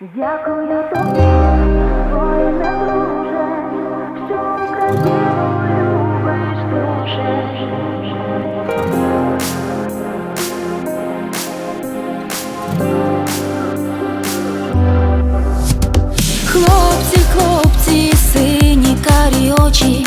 Дякую тобі, воїне друже, що Україну любиш дуже. Хлопці, хлопці, сині карі очі,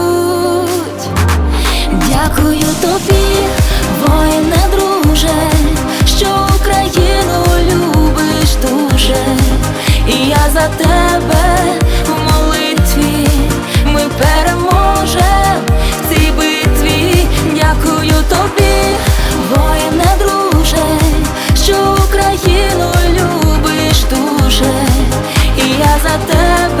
І я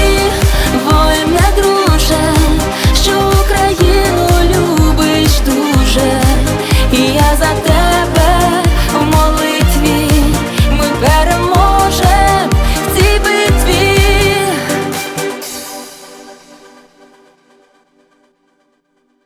назад.